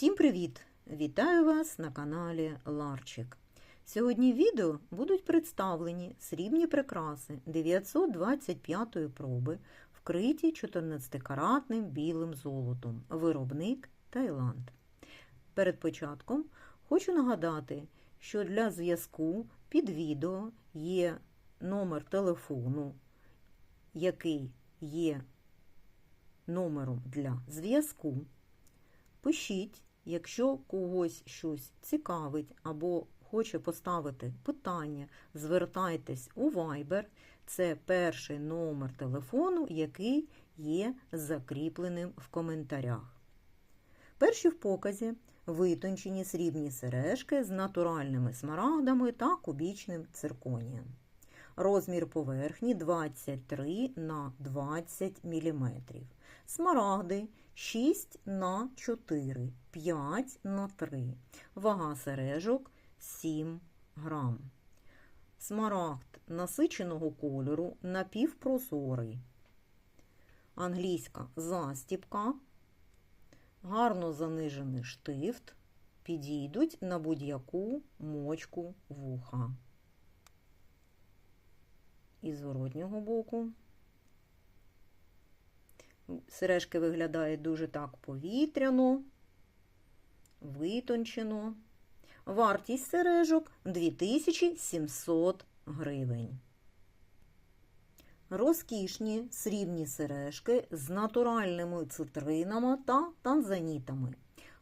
Всім привіт! Вітаю вас на каналі Ларчик. Сьогодні в відео будуть представлені срібні прикраси 925-ї проби, вкриті 14-каратним білим золотом. Виробник Таїланд. Перед початком хочу нагадати, що для зв'язку під відео є номер телефону, який є номером для зв'язку. Пишіть, якщо когось щось цікавить або хоче поставити питання, звертайтесь у Viber. Це перший номер телефону, який є закріпленим в коментарях. Перші в показі витончені срібні сережки з натуральними смарагдами та кубічним цирконієм. Розмір поверхні 23 на 20 мм. Смарагди 6 на 4, 5 на 3. Вага сережок 7 грам. Смарагд насиченого кольору напівпрозорий. Англійська застіпка. Гарно занижений штифт. Підійдуть на будь-яку мочку вуха. І зворотнього боку. Сережки виглядають дуже так повітряно, витончено. Вартість сережок 2700 гривень. Розкішні срібні сережки з натуральними цитринами та танзанітами.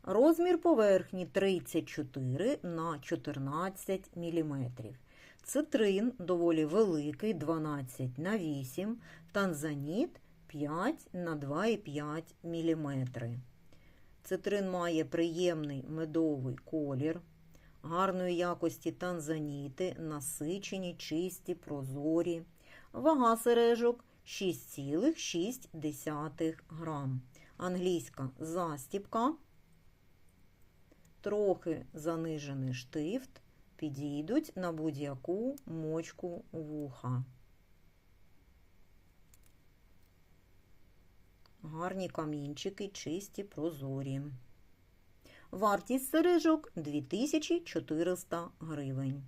Розмір поверхні 34 на 14 мм. Цитрин доволі великий 12 на 8, танзаніт 5 на 2,5 мм. Цитрин має приємний медовий колір, гарної якості танзаніти, насичені, чисті, прозорі. Вага сережок 6,6 грам. Англійська застіпка, трохи занижений штифт, підійдуть на будь-яку мочку вуха. Гарні камінчики, чисті, прозорі. Вартість сережок 2400 гривень.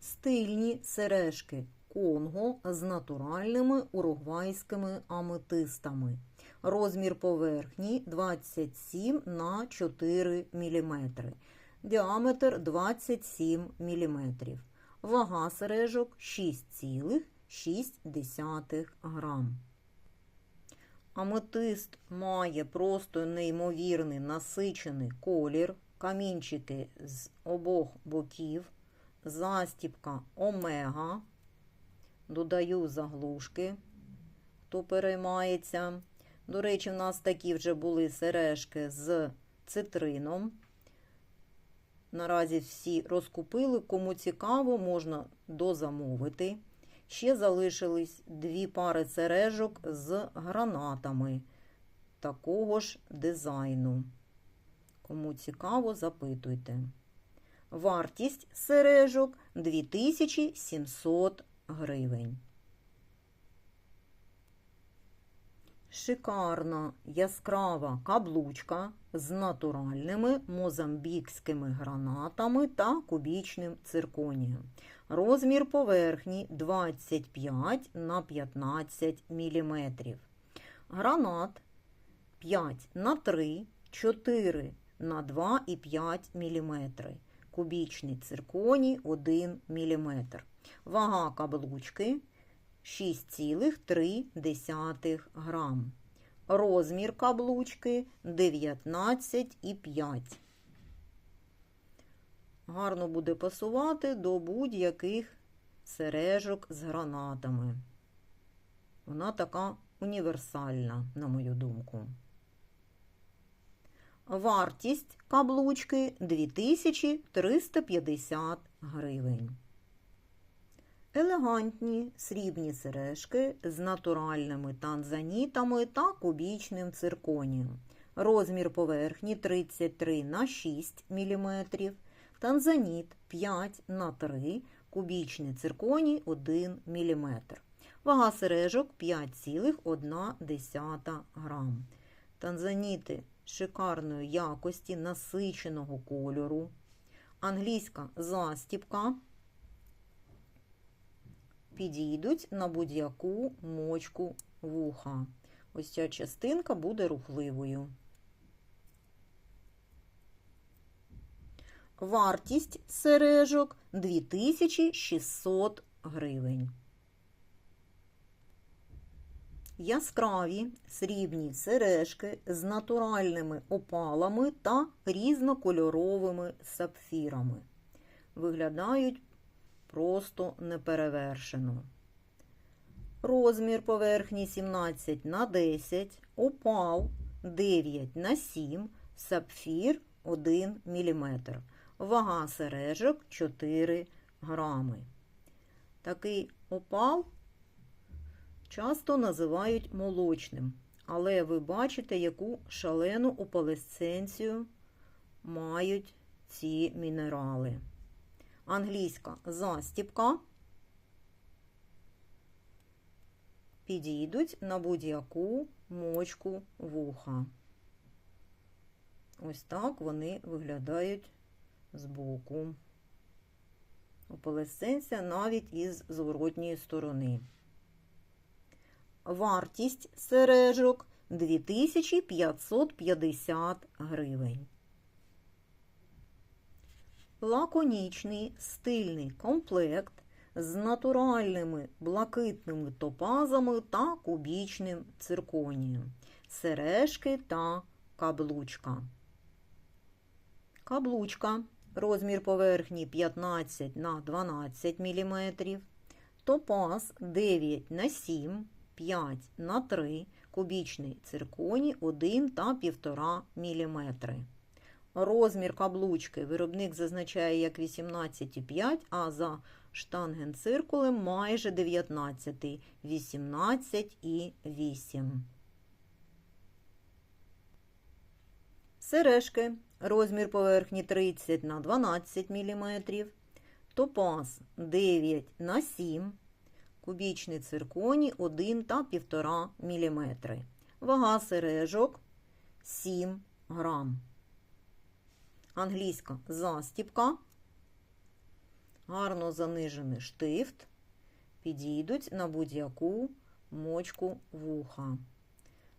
Стильні сережки Конго з натуральними уругвайськими аметистами. Розмір поверхні 27 на 4 мм. Діаметр 27 мм. Вага сережок 6,6 грам. Аметист має просто неймовірний насичений колір, камінчики з обох боків, застіпка омега. Додаю заглушки, хто переймається. До речі, в нас такі вже були сережки з цитрином. Наразі всі розкупили. Кому цікаво, можна дозамовити. Ще залишились дві пари сережок з гранатами такого ж дизайну. Кому цікаво, запитуйте. Вартість сережок 2700 гривень. Шикарна яскрава каблучка з натуральними мозамбікськими гранатами та кубічним цирконієм. Розмір поверхні 25 на 15 мм. Гранат 5 на 3, 4 на 2,5 мм. Кубічний цирконій 1 мм. Вага каблучки 6,3 грам. Розмір каблучки 19,5. Гарно буде пасувати до будь-яких сережок з гранатами. Вона така універсальна, на мою думку. Вартість каблучки 2350 гривень. Елегантні срібні сережки з натуральними танзанітами та кубічним цирконієм. Розмір поверхні 33 на 6 мм, танзаніт 5 на 3 кубічний цирконій 1 мм. Вага сережок 5,1 грам. Танзаніти шикарної якості, насиченого кольору. Англійська застіпка підійдуть на будь-яку мочку вуха. Ось ця частинка буде рухливою. Вартість сережок 2600 гривень. Яскраві срібні сережки з натуральними опалами та різнокольоровими сапфірами. Виглядають просто неперевершено. Розмір поверхні 17 на 10, опал 9 на 7, сапфір 1 мм. Вага сережок 4 грами. Такий опал часто називають молочним, але ви бачите, яку шалену опалесценцію мають ці мінерали. Англійська застіпка підійдуть на будь-яку мочку вуха. Ось так вони виглядають збоку. Опалесценція навіть із зворотньої сторони. Вартість сережок 2550 гривень. Лаконічний стильний комплект з натуральними блакитними топазами та кубічним цирконієм, сережки та каблучка. Каблучка, розмір поверхні 15 на 12 мм, топаз 9 на 7 5 на 3 кубічний цирконій 1 та 1,5 мм. Розмір каблучки виробник зазначає як 18,5, а за штангенциркулем майже 19, 18,8. Сережки. Розмір поверхні 30 на 12 мм. Топаз 9 на 7 кубічний цирконій 1 та 1,5 мм. Вага сережок 7 грам. Англійська застіпка. Гарно занижений штифт. Підійдуть на будь-яку мочку вуха.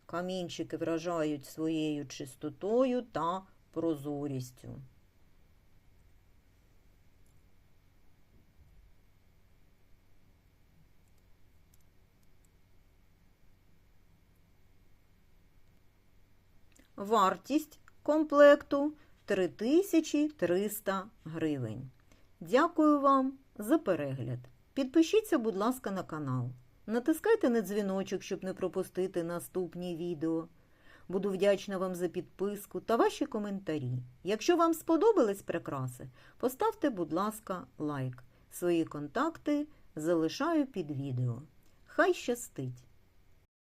Камінчики вражають своєю чистотою та прозорістю. Вартість комплекту 3300 гривень. Дякую вам за перегляд. Підпишіться, будь ласка, на канал. Натискайте на дзвіночок, щоб не пропустити наступні відео. Буду вдячна вам за підписку та ваші коментарі. Якщо вам сподобались прикраси, поставте, будь ласка, лайк. Свої контакти залишаю під відео. Хай щастить!